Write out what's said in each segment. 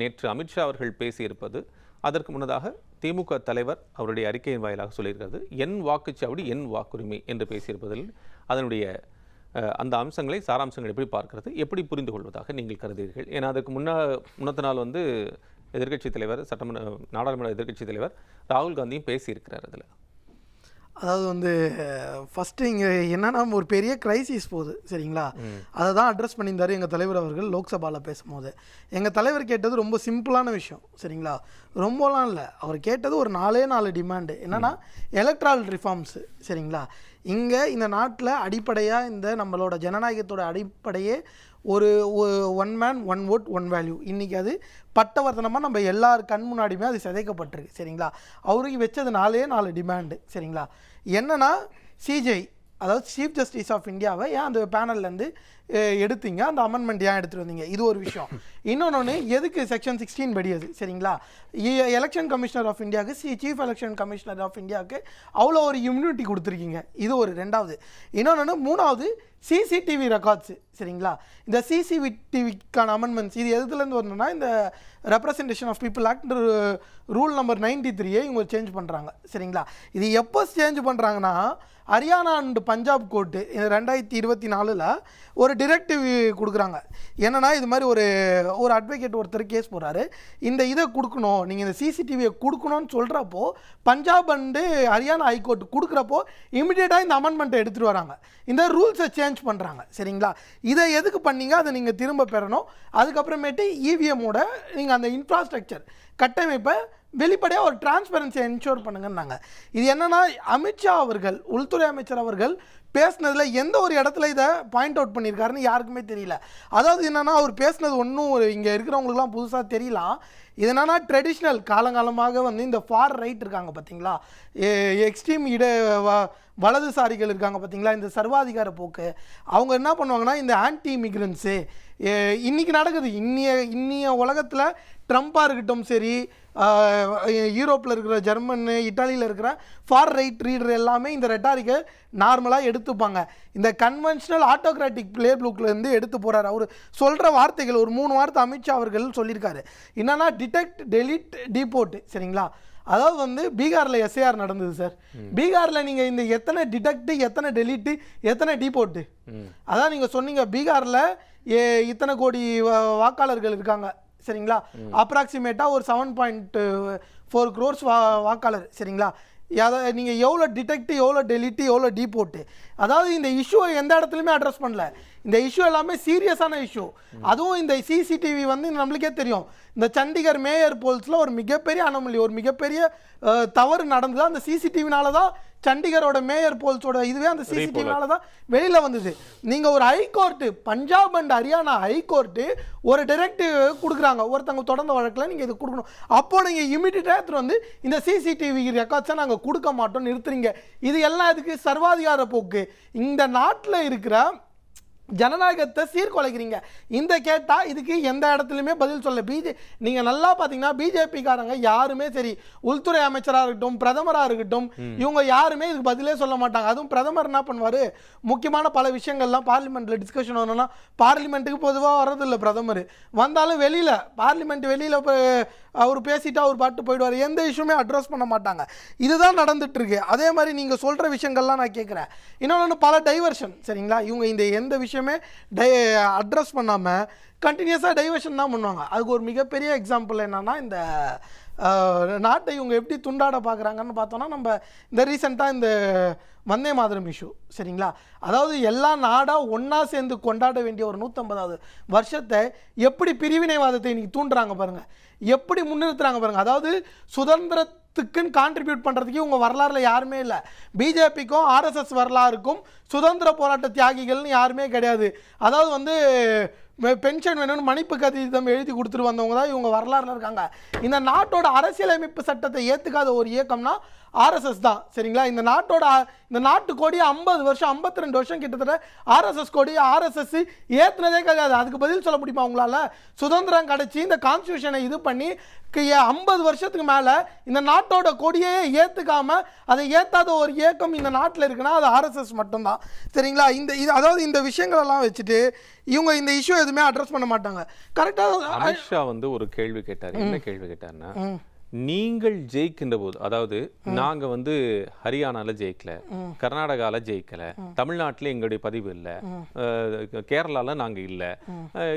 நேற்று அமித்ஷா அவர்கள் பேசியிருப்பது அதற்கு முன்னதாக திமுக தலைவர் அவருடைய அறிக்கையின் வாயிலாக சொல்லியிருக்கிறது என் வாக்குச்சாவடி என் வாக்குரிமை என்று பேசியிருப்பதில் அதனுடைய அந்த அம்சங்களை சாராம்சங்கள் எப்படி பார்க்கறது எப்படி புரிந்து கொள்வதாக நீங்கள் கருதுகிறீர்கள்? ஏன்னா அதுக்கு முன்னா முன்னத்த நாள் வந்து எதிர்க்கட்சி தலைவர் சட்டமன்ற நாடாளுமன்ற எதிர்க்கட்சி தலைவர் ராகுல் காந்தியும் பேசியிருக்கிறார் அதில். அதாவது வந்து ஃபஸ்ட்டு இங்கே என்னன்னா ஒரு பெரிய கிரைசிஸ் போகுது சரிங்களா? அதை தான் அட்ரஸ் பண்ணியிருந்தாரு எங்கள் தலைவர் அவர்கள் லோக்சபாவில் பேசும்போது. எங்கள் தலைவர் கேட்டது ரொம்ப சிம்பிளான விஷயம் சரிங்களா? ரொம்பலாம் இல்லை. அவர் கேட்டது ஒரு நாலே நாலு டிமாண்டு என்னன்னா எலக்ட்ரால் ரிஃபார்ம்ஸு சரிங்களா? இங்கே இந்த நாட்டில் அடிப்படையாக இந்த நம்மளோட ஜனநாயகத்தோட அடிப்படையே ஒரு one man one vote one value இன்றைக்கி அது பட்டவர்த்தனமாக நம்ம எல்லார் கண் முன்னாடியுமே அது சிதைக்கப்பட்டிருக்கு சரிங்களா? அவருக்கு வச்சது நாலே நாலு டிமாண்டு சரிங்களா? என்னென்னா சிஜே அதாவது சீஃப் ஜஸ்டிஸ் ஆஃப் இந்தியாவை ஏன் அந்த பேனல்லேருந்து எடுத்தீங்க? அந்த அமெண்ட்மெண்ட் ஏன் எடுத்துகிட்டு வந்தீங்க? இது ஒரு விஷயம். இன்னொன்று எதுக்கு செக்ஷன் சிக்ஸ்டீன் படி அது? சரிங்களா? எலெக்ஷன் கமிஷனர் ஆஃப் இந்தியாவுக்கு சி சீஃப் எலெக்ஷன் கமிஷனர் ஆஃப் இந்தியாவுக்கு அவ்வளோ ஒரு இம்யூனிட்டி கொடுத்துருக்கீங்க. இது ஒரு. ரெண்டாவது. இன்னொன்று மூணாவது சிசிடிவி ரெக்கார்ட்ஸு சரிங்களா? இந்த சிசிடிவிக்கான அமெண்ட்மெண்ட்ஸ் இது எதுலேருந்து வரணும்னா இந்த representation of people act rule number ninety த்ரீயை இவங்க சேஞ்ச் பண்ணுறாங்க சரிங்களா? இது எப்போ சேஞ்ச் பண்ணுறாங்கன்னா ஹரியானா அண்ட் பஞ்சாப் கோர்ட்டு ரெண்டாயிரத்தி இருபத்தி நாலில் ஒரு டிரெக்டிவ் கொடுக்குறாங்க. என்னன்னா இது மாதிரி ஒரு ஒரு அட்வொகேட் ஒருத்தர் கேஸ் போடுறாரு. இந்த இதை கொடுக்கணும் நீங்கள் இந்த சிசிடிவியை கொடுக்கணும்னு சொல்கிறப்போ Punjab and Haryana high court கொடுக்குறப்போ இமிடியேட்டாக இந்த அமெண்ட்மெண்ட்டை எடுத்துகிட்டு வராங்க. இந்த ரூல்ஸை சேஞ்ச் பண்ணுறாங்க சரிங்களா? இதை எதுக்கு பண்ணீங்க? அதை நீங்கள் திரும்ப பெறணும். அதுக்கப்புறமேட்டு இவிஎம்மோட நீங்கள் அந்த இன்ஃப்ராஸ்ட்ரக்சர் கட்டமைப்பை வெளிப்படையாக ஒரு டிரான்ஸ்பரன்சியை என்ஷூர் பண்ணுங்கன்னாங்க. இது என்னன்னா அமித்ஷா அவர்கள் உள்துறை அமைச்சர் அவர்கள் பேசுனதில் எந்த ஒரு இடத்துல இதை பாயிண்ட் அவுட் பண்ணியிருக்காருன்னு யாருக்குமே தெரியல. அதாவது என்னென்னா அவர் பேசுனது ஒன்றும் ஒரு இங்கே இருக்கிறவங்களுக்குலாம் புதுசாக தெரியலாம் இது ட்ரெடிஷ்னல் காலங்காலமாக வந்து இந்த ஃபார் ரைட் இருக்காங்க பார்த்தீங்களா எக்ஸ்ட்ரீம் இட வலதுசாரிகள் இருக்காங்க பார்த்தீங்களா இந்த சர்வாதிகார போக்கு. அவங்க என்ன பண்ணுவாங்கன்னா இந்த ஆன்டி இமிக்ரன்ஸு இன்றைக்கி நடக்குது. இன்னிய இன்னிய உலகத்தில் ட்ரம்ப்பாக இருக்கட்டும் சரி யூரோப்பில் இருக்கிற ஜெர்மனு இட்டாலியில் இருக்கிற ஃபார் ரைட் ரீடர் எல்லாமே இந்த ரெட்டாரிக்கை நார்மலாக எடுத்துப்பாங்க. இந்த கன்வென்ஷனல் ஆட்டோகிராட்டிக் பிளே இருந்து எடுத்து போகிறார் அவர் சொல்கிற வார்த்தைகள் ஒரு மூணு வார்த்தை அமித்ஷா அவர்கள் சொல்லியிருக்காரு. என்னன்னா டிடெக்ட் டெலிட் டிபோர்ட் சரிங்களா? அதாவது வந்து பீகாரில் எஸ்ஏஆர் நடந்தது சார். பீகாரில் நீங்கள் இந்த எத்தனை டிடெக்ட் எத்தனை டெலிட்டு எத்தனை டிபோர்ட்டு அதான் நீங்கள் சொன்னீங்க பீகாரில் ஏ இத்தனை கோடி வாக்காளர்கள் இருக்காங்க. சரிங்களா? அப்ராக்சிமேட்டாக ஒரு செவன் பாயிண்ட் ஃபோர் க்ரோர்ஸ் வா வாக்காளர் சரிங்களா? அதை நீங்கள் எவ்வளோ டிடெக்ட் எவ்வளோ டெலிட்டு எவ்வளோ டீபோட்டு அதாவது இந்த இஷ்யூவை எந்த இடத்துலையுமே அட்ரஸ் பண்ணல. இந்த இஷ்யூ எல்லாமே சீரியஸான இஷ்யூ அதுவும் இந்த சிசிடிவி வந்து நம்மளுக்கே தெரியும். இந்த சண்டிகர் மேயர் போல்ஸில் ஒரு மிகப்பெரிய அனமலி ஒரு மிகப்பெரிய தவறு நடந்தது அந்த சிசிடிவினால தான் சண்டிகரோட மேயர் போல்ஸோட இதுவே அந்த சிசிடிவினால தான் வெளியில் வந்தது. நீங்கள் ஒரு high court Punjab and Haryana high court ஒரு டைரக்டிவ் கொடுக்குறாங்க. ஒருத்தவங்க தொடர்ந்த வழக்கில் நீங்கள் இது கொடுக்கணும். அப்போ நீங்கள் இமீடியட்டாக எடுத்துகிட்டு வந்து இந்த சிசிடிவி ரெக்கார்ட்ஸை நாங்கள் கொடுக்க மாட்டோம் நிறுத்துறீங்க. இது எல்லாம் இதுக்கு சர்வாதிகார போக்கு. இந்த நாட்டில் இருக்கிற ஜனநாயகத்தை சீர்குலைக்கிறீங்க. இந்த கேட்டால் இதுக்கு எந்த இடத்துலையுமே பதில் சொல்ல பிஜே நீங்கள் நல்லா பார்த்தீங்கன்னா பிஜேபிக்காரங்க யாருமே சரி உள்துறை அமைச்சராக இருக்கட்டும் பிரதமராக இருக்கட்டும் இவங்க யாருமே இதுக்கு பதிலே சொல்ல மாட்டாங்க. அதுவும் பிரதமர் என்ன பண்ணுவார்? முக்கியமான பல விஷயங்கள்லாம் பார்லிமெண்ட்டில் டிஸ்கஷன் வரணும்னா பார்லிமெண்ட்டுக்கு பொதுவாக வர்றதில்ல பிரதமர். வந்தாலும் வெளியில் பார்லிமெண்ட் வெளியில் அவர் பேசிட்டு அவர் பாட்டு போயிடுவார். எந்த இஷ்யூமே அட்ரஸ் பண்ண மாட்டாங்க. இதுதான் நடந்துட்டு இருக்கு அதே மாதிரி நீங்கள் சொல்கிற விஷயங்கள்லாம் நான் கேட்குறேன் இன்னொன்று பல டைவர்ஷன் சரிங்களா? இவங்க இந்த எந்த விஷயமே டை அட்ரஸ் பண்ணாமல் கண்டினியூஸாக டைவர்ஷன் தான் பண்ணுவாங்க. அதுக்கு ஒரு மிகப்பெரிய எக்ஸாம்பிள் என்னன்னா இந்த நாட்டை இவங்க எப்படி துண்டாட பார்க்குறாங்கன்னு பார்த்தோன்னா நம்ம இந்த ரீசெண்டாக இந்த வந்தே மாதிரம் இஷ்யூ சரிங்களா? அதாவது எல்லா நாடாக ஒன்றா சேர்ந்து கொண்டாட வேண்டிய ஒரு நூற்றம்பதாவது வருஷத்தை எப்படி பிரிவினைவாதத்தை இன்றைக்கி தூண்டுறாங்க பாருங்கள் எப்படி முன்னிறுத்துறாங்க பாருங்கள் அதாவது சுதந்திரத்துக்குன்னு கான்ட்ரிபியூட் பண்ணுறதுக்கு இவங்க வரலாறில் யாருமே இல்லை. பிஜேபிக்கும் ஆர்எஸ்எஸ் வரலாறுக்கும் சுதந்திர போராட்ட தியாகிகள்னு யாருமே கிடையாது. அதாவது வந்து பென்ஷன் வேணும்னு மன்னிப்பு கடிதம் எழுதி கொடுத்துட்டு வந்தவங்க தான் இவங்க வரலாறுல இருக்காங்க. இந்த நாட்டோட அரசியலமைப்பு சட்டத்தை ஏற்றுக்காத ஒரு இயக்கம்னா ஆர்எஸ்எஸ் தான் சரிங்களா? இந்த நாட்டோட இந்த நாட்டு கொடி ஐம்பது வருஷம் 52 ரெண்டு வருஷம் கிட்டத்தட்ட ஆர்எஸ்எஸ் கோடி ஆர்எஸ்எஸ் ஏற்றுனதே கிடையாது. அதுக்கு பதில் சொல்ல முடியுமா உங்களால? சுதந்திரம் கிடச்சி இந்த கான்ஸ்டியூஷனை இது பண்ணி ஐம்பது வருஷத்துக்கு மேலே இந்த நாட்டோட கொடியே ஏற்றுக்காம அதை ஏற்றாத ஒரு இயக்கம் இந்த நாட்டில் இருக்குன்னா அது ஆர்எஸ்எஸ் மட்டும்தான் சரிங்களா? இந்த இது அதாவது இந்த விஷயங்களெல்லாம் வச்சுட்டு இவங்க இந்த இஷ்யூ எதுவுமே அட்ரஸ் பண்ண மாட்டாங்க. கரெக்டாக அமித்ஷா வந்து ஒரு கேள்வி கேட்டார். என்ன கேள்வி கேட்டார்னா நீங்கள் ஜெயிக்கின்ற போது அதாவது நாங்க வந்து ஹரியானால ஜெயிக்கல கர்நாடகால ஜெயிக்கல தமிழ்நாட்டுல எங்களுடைய பதிவு இல்ல கேரளால நாங்க இல்ல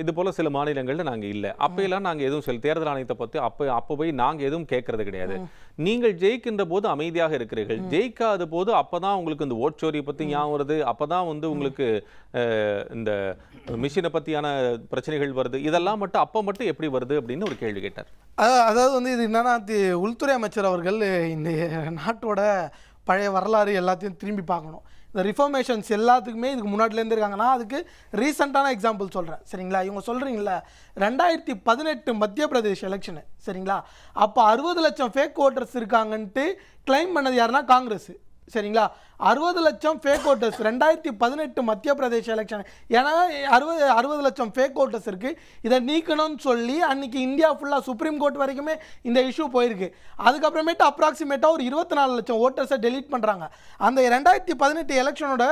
இது போல சில மாநிலங்கள்ல நாங்க இல்ல. அப்பெல்லாம் நாங்க எதுவும் சொல்லி தேர்தல் ஆணையத்தை பத்தி அப்ப அப்ப போய் நாங்க எதுவும் கேட்கறது கிடையாது. நீங்கள் ஜெயிக்கின்ற போது அமைதியாக இருக்கிறீர்கள். ஜெயிக்காத போது அப்பதான் உங்களுக்கு இந்த ஓட்சோரியை பத்தி ஞாபகம் வருது. அப்பதான் வந்து உங்களுக்கு இந்த மிஷினை பத்தியான பிரச்சனைகள் வருது. இதெல்லாம் மட்டும் அப்ப மட்டும் எப்படி வருது அப்படின்னு ஒரு கேள்வி கேட்டார். அதாவது வந்து இது என்னன்னா தி- உள்துறை அமைச்சர் அவர்கள் இந்த நாட்டோட பழைய வரலாறு எல்லாத்தையும் திரும்பி பார்க்கணும். இந்த ரிஃபர்மேஷன்ஸ் எல்லாத்துக்குமே இதுக்கு முன்னாடிலேருந்து இருக்காங்கன்னா அதுக்கு ரீசெண்டான எக்ஸாம்பிள் சொல்கிறேன் சரிங்களா? இவங்க சொல்கிறீங்களா ரெண்டாயிரத்தி பதினெட்டு மத்திய பிரதேஷ் எலெக்ஷனு சரிங்களா? அப்போ அறுபது லட்சம் ஃபேக் ஓட்டர்ஸ் இருக்காங்கன்ட்டு கிளைம் பண்ணது யாருன்னா காங்கிரஸ். சரிங்களா? அறுபது லட்சம் ஃபேக் ஓட்டர்ஸ் ரெண்டாயிரத்தி பதினெட்டு மத்திய பிரதேச எலெக்ஷன் ஏன்னா அறுபது அறுபது லட்சம் ஃபேக் ஓட்டர்ஸ் இருக்கு. இதை நீக்கணும்னு சொல்லி அன்னைக்கு இந்தியா ஃபுல்லாக சுப்ரீம் கோர்ட் வரைக்குமே இந்த இஷ்யூ போயிருக்கு. அதுக்கப்புறமேட்டு அப்ராக்சிமேட்டாக ஒரு இருபத்தி நாலு லட்சம் ஓட்டர்ஸை டெலீட் பண்ணுறாங்க அந்த ரெண்டாயிரத்தி பதினெட்டு எலெக்ஷனோட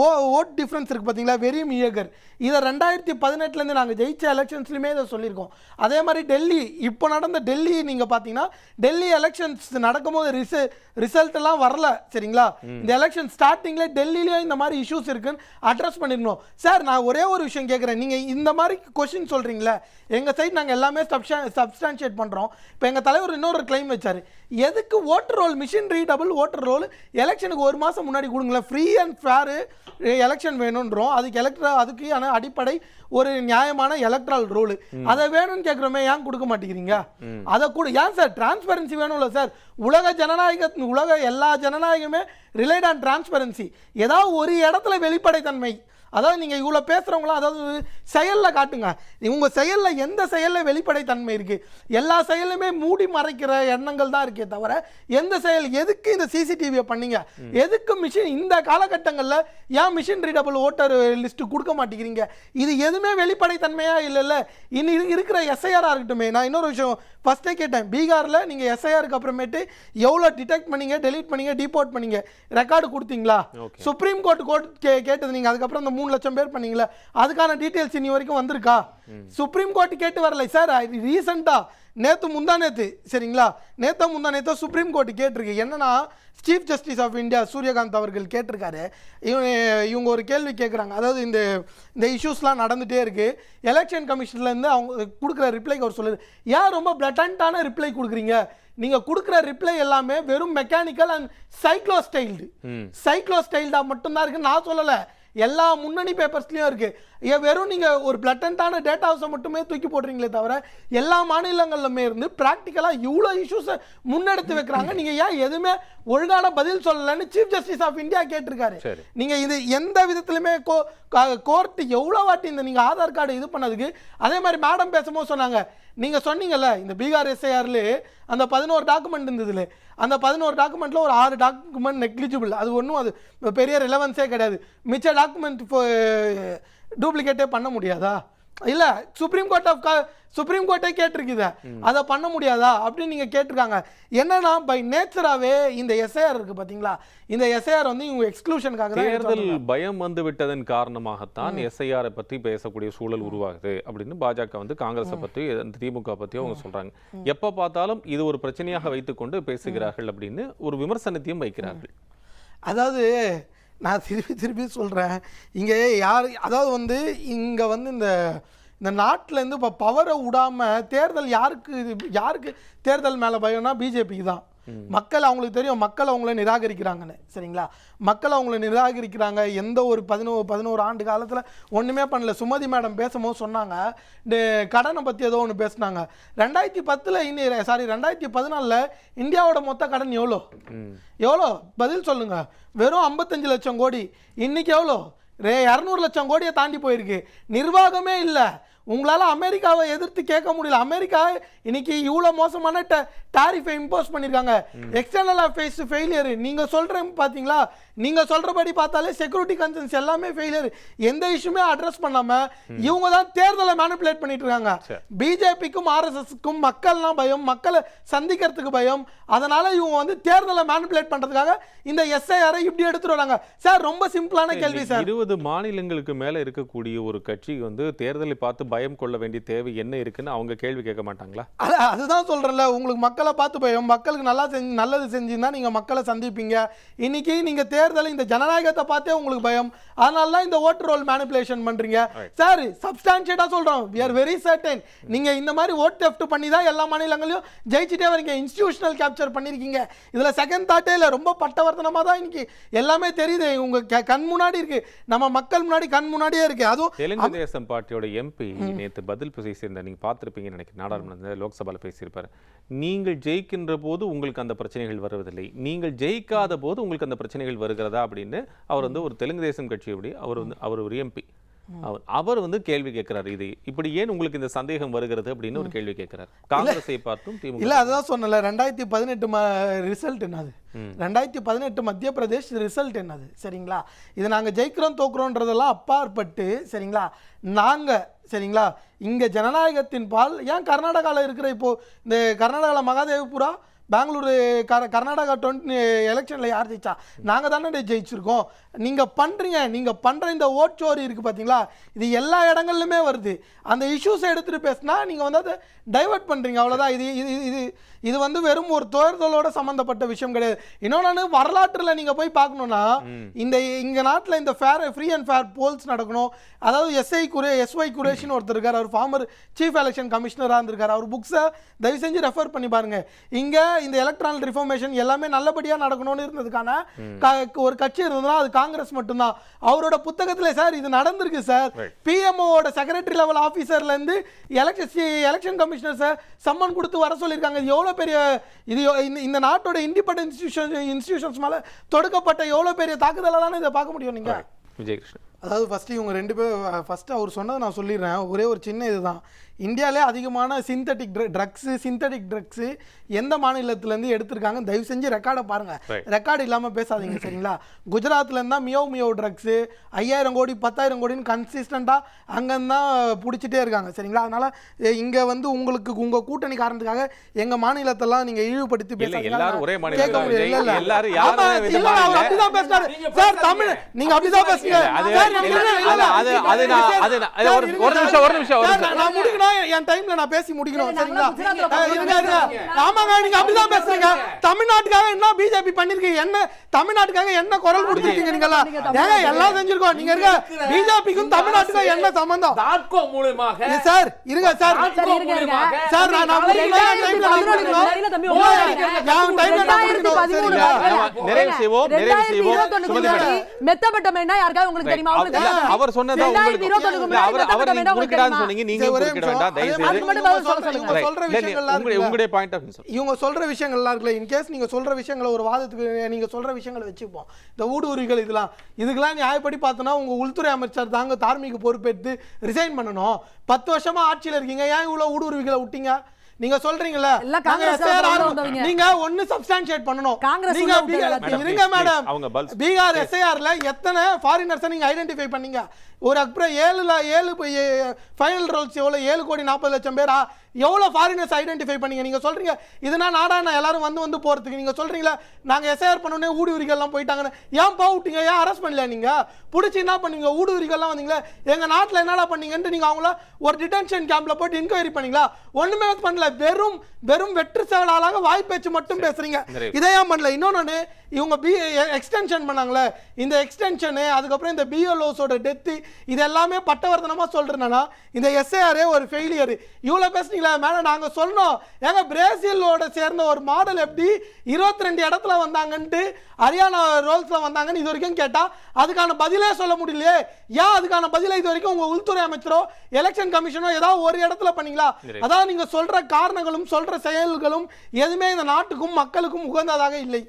ஓ ஓட் டிஃப்ரென்ஸ் இருக்குது பார்த்தீங்களா வெரி மியகர் இதை ரெண்டாயிரத்தி பதினெட்டுலேருந்து நாங்கள் ஜெயிச்ச எலெக்ஷன்ஸ்லையுமே இதை சொல்லியிருக்கோம். அதே மாதிரி டெல்லி இப்போ நடந்த டெல்லி நீங்கள் பார்த்தீங்கன்னா டெல்லி எலெக்ஷன்ஸ் நடக்கும்போது ரிச ரிசல்ட் எல்லாம் வரல சரிங்களா? இந்த எலெக்ஷன் ஸ்டார்டிங்ல டெல்லியிலேயும் இந்த மாதிரி இஷ்யூஸ் இருக்குன்னு அட்ரஸ் பண்ணிடணும் சார் நான் ஒரே ஒரு விஷயம் கேட்குறேன் நீங்கள் இந்த மாதிரி கொஷின் சொல்கிறீங்களே எங்கள் சைடு நாங்கள் எல்லாமே சப்ஸ்டான்ஷியேட் பண்ணுறோம் இப்போ எங்கள் தலைவர் இன்னொரு கிளைம் வச்சார். எதுக்கு voter roll machine readable voter roll எலெக்ஷனுக்கு ஒரு மாதம் முன்னாடி கொடுங்களேன். ஃப்ரீ அண்ட் ஃபேரு எலெக்ஷன் வேணுன்றோம். அதுக்கு எலக்ட்ரா அதுக்கான அடிப்படை ஒரு நியாயமான எலக்ட்ரல் ரூல் அதை வேணும்னு கேட்குறோமே ஏன் கொடுக்க மாட்டேங்கிறீங்க? அதை கூட. ஏன் சார் டிரான்ஸ்பரன்சி வேணும்ல சார் உலக ஜனநாயக உலக எல்லா ஜனநாயகமே ரிலேட் ஆன் டிரான்ஸ்பரன்சி ஏதாவது ஒரு இடத்துல வெளிப்படைத்தன்மை. அதாவது நீங்கள் இவ்வளோ பேசுகிறவங்களாம் அதாவது செயலில் காட்டுங்க. உங்கள் செயலில் எந்த செயலில் வெளிப்படைத்தன்மை இருக்குது எல்லா செயலுமே மூடி மறைக்கிற எண்ணங்கள் தான் இருக்கே தவிர எந்த செயல் எதுக்கு இந்த சிசிடிவியை பண்ணீங்க? எதுக்கு மிஷின் இந்த காலகட்டங்களில் ஏன் மிஷின் ரீடபிள் ஓட்டர் லிஸ்ட் கொடுக்க மாட்டேங்கிறீங்க? இது எதுவுமே வெளிப்படைத்தன்மையா இல்லைல்ல. இனி இரு- இருக்கிற எஸ்ஐஆராக இருக்கட்டுமே. நான் இன்னொரு விஷயம் ஃபஸ்ட்டே கேட்டேன். பீகாரில் நீங்கள் எஸ்ஐஆருக்கு அப்புறமேட்டு எவ்வளோ டிடெக்ட் பண்ணீங்க டெலீட் பண்ணீங்க டிபோர்ட் பண்ணீங்க? ரெக்கார்டு கொடுத்தீங்களா. சுப்ரீம் கோர்ட் கோர்ட் கேட்டது நீங்கள் அதுக்கப்புறம் அந்த மூணு லட்சம் பேர் பண்ணீங்களா அதுக்கான டீட்டெயில்ஸ் இனி வரைக்கும் வந்திருக்கா? சுப்ரீம் கோர்ட் கேட்டு வரல சார் ரீசெண்டாக நேற்று முந்தா நேத்து சரிங்களா? நேத்தோ முந்தா நேத்தோ சுப்ரீம் கோர்ட் கேட்டிருக்கு. என்னன்னா chief justice of India Surya Kant அவர்கள் கேட்டிருக்காரு. இவங்க இவங்க ஒரு கேள்வி கேட்குறாங்க அதாவது இந்த இந்த இஷ்யூஸ்லாம் நடந்துகிட்டே இருக்கு. எலெக்ஷன் கமிஷன்லேருந்து அவங்க கொடுக்குற ரிப்ளைக்கு அவர் சொல்லுது ஏன் ரொம்ப பிளட்டண்ட்டான ரிப்ளை கொடுக்குறீங்க? நீங்கள் கொடுக்குற ரிப்ளை எல்லாமே வெறும் மெக்கானிக்கல் அண்ட் சைக்ளோ ஸ்டைல்டு சைக்ளோ ஸ்டைல்டா மட்டும்தான் இருக்கு. நான் சொல்லலை. எல்லா முன்னணி பேப்பர்ஸ்லையும் இருக்கு. ஏன் வெறும் நீங்கள் ஒரு பிளட்டண்ட்டான டேட்டாஸை மட்டுமே தூக்கி போடுறீங்களே தவிர எல்லா மாநிலங்கள்லுமே இருந்து ப்ராக்டிக்கலாக இவ்வளோ இஷ்யூஸை முன்னெடுத்து வைக்கிறாங்க. நீங்கள் ஏன் எதுவுமே ஒழுங்கான பதில் சொல்லலைன்னு சீஃப் ஜஸ்டிஸ் ஆஃப் இந்தியா கேட்டிருக்காரு. சரி. நீங்க இது எந்த விதத்திலுமே கோ கோர்ட் எவ்வளோ வாட்டி இந்த நீங்க ஆதார் கார்டு இது பண்ணதுக்கு அதே மாதிரி மேடம் பேசும்போது சொன்னாங்க. நீங்க சொன்னீங்கல்ல இந்த பீகார் எஸ்ஐஆர்ல அந்த பதினோரு டாக்குமெண்ட் இருந்ததுல அந்த பதினோரு டாக்குமெண்ட்டில் ஒரு ஆறு டாக்குமெண்ட் நெக்லிஜிபிள் அது ஒன்றும் அது பெரிய ரிலவன்ஸே கிடையாது. மிச்ச டாக்குமெண்ட் டூப்ளிகேட்டே பண்ண முடியாதா? இல்ல சுப்ரீம் கோர்ட் ஆஃப் சுப்ரீம் கோர்ட்டே கேட்டிருக்குது. அதை பண்ண முடியாதா அப்படின்னு நீங்க கேட்டிருக்காங்க. என்னன்னா பை நேச்சராகவே இந்த எஸ்ஐஆர் இருக்கு பாத்தீங்களா? இந்த எஸ்ஐஆர் வந்து இவங்க எக்ஸ்க்ளூஷனுக்காக தேர்தல் பயம் வந்து விட்டதன் காரணமாகத்தான் எஸ்ஐஆர் பத்தி பேசக்கூடிய சூழல் உருவாகுது அப்படின்னு பாஜக வந்து காங்கிரஸை பத்தி அந்த திமுக பத்தியும் அவங்க சொல்றாங்க. எப்ப பார்த்தாலும் இது ஒரு பிரச்சனையாக வைத்துக்கொண்டு பேசுகிறார்கள் அப்படின்னு ஒரு விமர்சனத்தையும் வைக்கிறார்கள். அதாவது நான் திருப்பி திருப்பி சொல்கிறேன் இங்கே யார் அதாவது வந்து இங்கே வந்து இந்த இந்த நாட்டிலேருந்து இப்போ பவரை விடாமல் தேர்தல் யாருக்கு இது- யாருக்கு தேர்தல் மேலே பயம்னா பிஜேபிக்கு தான். மக்கள் அவங்களுக்கு தெரியும் மக்கள் அவங்கள நிராகரிக்கிறாங்கன்னு சரிங்களா? மக்கள் அவங்கள நிராகரிக்கிறாங்க. எந்த ஒரு பதினோரு பதினோரு ஆண்டு காலத்தில் ஒன்றுமே பண்ணல. சுமதி மேடம் பேசும்போது சொன்னாங்க. இந்த கடனை பற்றி ஏதோ ஒன்று பேசுனாங்க. ரெண்டாயிரத்தி பத்தில் இன்னி சாரி ரெண்டாயிரத்தி பதினாலில் இந்தியாவோட மொத்த கடன் எவ்வளோ? எவ்வளோ? பதில் சொல்லுங்கள் வெறும் ஐம்பத்தஞ்சு லட்சம் கோடி. இன்றைக்கி எவ்வளோ? ரே இரநூறு லட்சம் கோடியை தாண்டி போயிருக்கு. நிர்வாகமே இல்லை. உங்களால அமெரிக்காவை எதிர்த்து கேட்க முடியல. அமெரிக்கா இன்னைக்கு இவ்வளவு மோசமான டாரிஃபை இம்போஸ் பண்ணிருக்காங்க. எக்ஸ்டர்னல் அஃபேர்ஸ் ஃபெயிலியர் நீங்க சொல்ற பாத்தீங்களா? நீங்க சொல்றபடி பார்த்தாலே செக்யூரிட்டி கன்சர்ன்ஸ் எல்லாமே ஃபெயிலியர் எந்த இஷ்யூமே அட்ரஸ் பண்ணாம இவங்க தான் தேர்தலை மேனிபுலேட் பண்ணிட்டு இருக்காங்க. பிஜேபிக்கும் ஆர்எஸ்எஸ்க்கும் மக்கள்லாம் பயம் மக்களை சந்திக்கிறதுக்கு பயம். அதனால இவங்க வந்து தேர்தலை மேனிபுலேட் பண்றதுக்காக இந்த எஸ்ஐஆரை இப்படி எடுத்துட்டு வராங்க. சார் ரொம்ப சிம்பிளான கேள்வி சார். இருபது மாநிலங்களுக்கு மேல இருக்கக்கூடிய ஒரு கட்சி வந்து தேர்தலை பார்த்து பயம் கொள்ள வேண்டிய தேவை என்ன இருக்குன்னு அவங்க கேள்வி கேட்க மாட்டாங்களா? அது அதுதான் சொல்றேன்ல. உங்களுக்கு மக்களை பார்த்து பயம். மக்களுக்கு நல்லா செஞ்சு நல்லது செஞ்சிருந்தா நீங்க மக்களை சந்திப்பீங்க. இன்னைக்கு நீங்க தேர்தல் இந்த ஜனநாயகத்தை பார்த்தே உங்களுக்கு பயம். அதனால தான் இந்த ஓட்டு ரோல் மேனிபுலேஷன் பண்றீங்க. சார் சப்ஸ்டான்ஷியேட்டா சொல்றோம். We are very certain. நீங்க இந்த மாதிரி ஓட் theft பண்ணி தான் எல்லா மாநிலங்களையும் ஜெயிச்சிட்டே வரீங்க. இன்ஸ்டிடியூஷனல் கேப்சர் பண்ணிருக்கீங்க. இதுல செகண்ட் தாட்டே இல்ல. ரொம்ப பட்டவர்த்தனமா தான் இன்னைக்கு எல்லாமே தெரியுது. உங்க கண் முன்னாடி இருக்கு. நம்ம மக்கள் முன்னாடி கண் முன்னாடியே இருக்கு. அதுவும் தெலுங்கு தேசம் பார்ட்டியோட எம்பி நேத்து பதில் பேசியிருந்தார் நீங்க பார்த்திருப்பீங்கன்னு நினைக்கிறேன். நாடாளுமன்றத்தில் லோக்சபால பேசியிருப்பாரு. நீங்கள் ஜெயிக்கின்ற போது உங்களுக்கு அந்த பிரச்சனைகள் வருவதில்லை. நீங்கள் ஜெயிக்காத போது உங்களுக்கு அந்த பிரச்சனைகள் வருகிறதா அப்படின்னு அவர் வந்து ஒரு தெலுங்கு தேசம் கட்சியுடைய அவர் வந்து அவர் ஒரு எம்பி அவர் வந்து கேள்வி கேட்கிறார். இது இப்படி ஏன் உங்களுக்கு இந்த சந்தேகம் வருகிறது அப்படின்னு ஒரு கேள்வி கேட்கிறார். காங்கிரஸை பார்த்தும் திமுக இல்ல அதுதான் சொன்னல ரெண்டாயிரத்தி பதினெட்டு ரிசல்ட் என்னது? ரெண்டாயிரத்தி பதினெட்டு மத்திய பிரதேஷ் ரிசல்ட் என்னது? சரிங்களா? இது நாங்க ஜெயிக்கிறோம் தோக்குறோன்றதெல்லாம் அப்பாற்பட்டு சரிங்களா? நாங்க சரிங்களா? இங்க ஜனநாயகத்தின் பால் ஏன் கர்நாடகால இருக்கிற இப்போ இந்த கர்நாடகால மகாதேவபுரா? பெங்களூரு கர கர்நாடகா டுவெண்ட்டி எலெக்ஷனில் யார் ஜெயிச்சா? நாங்கள் தானே ஜெயிச்சிருக்கோம். நீங்கள் பண்ணுறீங்க நீங்கள் பண்ணுற இந்த ஓட் சோரி இருக்குது பார்த்தீங்களா இது எல்லா இடங்கள்லுமே வருது. அந்த இஷ்யூஸை எடுத்துகிட்டு பேசினா நீங்கள் வந்து அதை டைவர்ட் பண்ணுறீங்க அவ்வளோதான் இது இது இது இது வந்து வெறும் ஒரு தேர்தலோட சம்மந்தப்பட்ட விஷயம் கிடையாது. இன்னொன்று வரலாற்றில் நீங்கள் போய் பார்க்கணுன்னா இந்த இங்கே நாட்டில் இந்த fair free and fair polls நடக்கணும். அதாவது எஸ்ஐ குரே எஸ்ஒய் குரேஷின்னு ஒருத்தர் இருக்கார். அவர் ஃபார்மர் சீஃப் எலெக்ஷன் கமிஷனராக இருந்திருக்காரு. அவர் புக்ஸை தயவு செஞ்சு ரெஃபர் பண்ணி பாருங்க. இங்கே இந்த எலக்ட்ரானிக் ரிஃபர்மேஷன் எல்லாமே நல்லபடியாக நடக்கணும்னு இருந்ததுக்கான ஒரு கட்சி இருந்ததுன்னா அது காங்கிரஸ் மட்டும்தான். அவரோட புத்தகத்தில் சார் இது நடந்திருக்கு சார். பிஎம்ஓட secretary level ஆஃபீஸர்லேருந்து election election commissioner sir summon கொடுத்து வர சொல்லியிருக்காங்க. இது எவ்வளோ பெரிய இது இந்த- இந்த நாட்டோட இண்டிபெண்டன்ட் இன்ஸ்டியூஷன் இன்ஸ்டியூஷன்ஸ் மேலே தொடுக்கப்பட்ட எவ்வளோ பெரிய தாக்குதலாக தானே இதை பார்க்க முடியும் நீங்கள் விஜயகிருஷ்ணன். அதாவது ஃபஸ்ட்டு இவங்க ரெண்டு பேர் ஃபஸ்ட்டு அவர் சொன்னதை நான் சொல்லிடுறேன். ஒரே ஒரு சின்ன இதுதான். இந்தியாவிலே அதிகமான சிந்தட்டிக் ட்ரக்ஸு சிந்தட்டிக் ட்ரக்ஸு எந்த மாநிலத்திலேருந்து எடுத்திருக்காங்க தயவு செஞ்சு ரெக்கார்டை பாருங்கள். ரெக்கார்டு இல்லாமல் பேசாதீங்க சரிங்களா? குஜராத்லேருந்து தான் மியோ மியோ ட்ரக்ஸு ஐயாயிரம் கோடி பத்தாயிரம் கோடின்னு கன்சிஸ்டண்ட்டாக அங்கேருந்து தான் பிடிச்சிட்டே இருக்காங்க சரிங்களா? அதனால் இங்கே வந்து உங்களுக்கு உங்கள் கூட்டணி காரணத்துக்காக எங்கள் மாநிலத்தெல்லாம் நீங்கள் இழிவுபடுத்தி பேசுறீங்க. ஒரு நிமிஷம், ஒரு நிமிஷம், முடிக்கணும் என் டைம்ல நான் பேசி முடிக்கணும் சரிங்களா. ஆமாங்க நீங்க அப்படிதான் பேசுறீங்க. தமிழ்நாட்டுக்காக என்ன பிஜேபி பண்ணிருக்கீங்க? என்ன தமிழ்நாட்டுக்காக என்ன குரல் கொடுத்துருக்கீங்க நீங்க எல்லாம் நீங்க ஏங்க எல்லாம் செஞ்சிருக்கோம். நீங்க இருக்க பிஜேபிக்கும் தமிழ்நாட்டுக்கும் என்ன சம்பந்தம்? தாட்கோ மூலமாக சார் இருங்க சார். சரி, நான் நான் நிறைவு செய்வோம், நிறைவு செய்வோம். மெத்தப்பட்டமைன்னா யாருக்காவது உங்களுக்கு தெரியுமா? அவர் அவங்களுக்கு தெரியுமா? அவர் சொன்னதா ரெண்டாயிரத்தி உங்களுக்கு அவர் அவர் நீங்க குறுக்கிடாதுன்னு? சொன்னீங்க நீங்க குறுக்கிட நிமிஷம். வேண்டாம் மட்டும் இவங்க சொல்ற- விஷயங்கள்லாம் உங்களுடைய இருக்குல்ல. உங்களுடைய பாயிண்ட் ஆஃப் வியூ இவங்க சொல்ற விஷயங்கள்லாம் இருக்குல்ல. இன்கேஸ் நீங்க சொல்ற விஷயங்களை ஒரு வாதத்துக்கு நீங்க சொல்ற விஷயங்களை வச்சுப்போம். இந்த ஊடுருவிகள் இதெல்லாம். இதுக்கெல்லாம் நியாயப்படி பார்த்தோன்னா உங்க உள்துறை அமைச்சர் தாங்க தார்மீக பொறுப்பேற்று ரிசைன் பண்ணணும். பத்து வருஷமா ஆட்சியில இருக்கீங்க. ஏன் இவ்வளவு ஊடுருவிகளை விட்டீங்க? நீங்க சொல்றீங்கல்ல. எல்லாம் நாங்க ஒன்னு சப்ஸ்டான்ஷியேட் பண்ணணும். காங்கிரஸ் நீங்க. இருங்க மேடம் பீகார் எஸ்ஐஆர்ல எத்தனை ஃபாரினர்ஸை நீங்க ஐடென்டிஃபை பண்ணீங்க? ஒரு அப்புறம் ஏழுல ஏழு ஃபைனல் ரோல்ஸ் எவ்வளோ ஏழு கோடி நாற்பது லட்சம் பேரா? எவ்வளோ ஃபாரினர்ஸ் ஐடென்டிஃபை பண்ணீங்க? நீங்க சொல்றீங்க இதுனா நாடான எல்லாரும் வந்து வந்து போறதுக்கு. நீங்க சொல்றீங்களா நாங்க எஸ்ஐஆர் பண்ணோடனே ஊடுருவிகள்லாம் போயிட்டாங்கன்னு ஏன் போவிட்டீங்க ஏன் அரெஸ்ட் பண்ணல நீங்க? பிடிச்சி என்ன பண்ணீங்க? ஊடுருவிகள்லாம் வந்தீங்களா? எங்க நாட்டுல என்னடா பண்ணீங்கன்ட்டு நீங்க அவங்கள ஒரு டிடென்ஷன் கேம்ப்ல போட்டு இன்கொயரி பண்ணீங்களா? ஒண்ணுமே பண்ணல. வெறும் வெறும் வெற்று சேவலாக வாய்ப்பேச்சு மட்டும் பேசுறீங்க. நிறைவு. இதை ஏன் பண்ணல? இன்னொன்னு இவங்க பி எக்ஸ்டென்ஷன் பண்ணாங்களே. இந்த எக்ஸ்டென்ஷனு அதுக்கப்புறம் இந்த பிஎல்ஓஸோட டெத்து இது எல்லாமே பட்டவர்த்தனமா சொல்றேன்னா இந்த எஸ்ஏஆரே ஒரு ஃபெயிலியர் இவ்வளோ பேசுனீங்களா மேடம் நாங்கள் சொன்னோம். ஏங்க பிரேசிலோட சேர்ந்த ஒரு மாடல் எப்படி இருபத்தி ரெண்டு இடத்துல வந்தாங்கன்ட்டு ஹரியானா ரோல்ஸில் வந்தாங்கன்னு இது வரைக்கும் கேட்டால் அதுக்கான பதிலே சொல்ல முடியலையே. ஏன் அதுக்கான பதிலை இது வரைக்கும் உங்கள் உள்துறை அமைச்சரோ எலெக்ஷன் கமிஷனோ ஏதாவது ஒரு இடத்துல பண்ணீங்களா. அதான் நீங்கள் சொல்கிற காரணங்களும் சொல்கிற செயல்களும் எதுவுமே இந்த நாட்டுக்கும் மக்களுக்கும் உகந்ததாக இல்லை.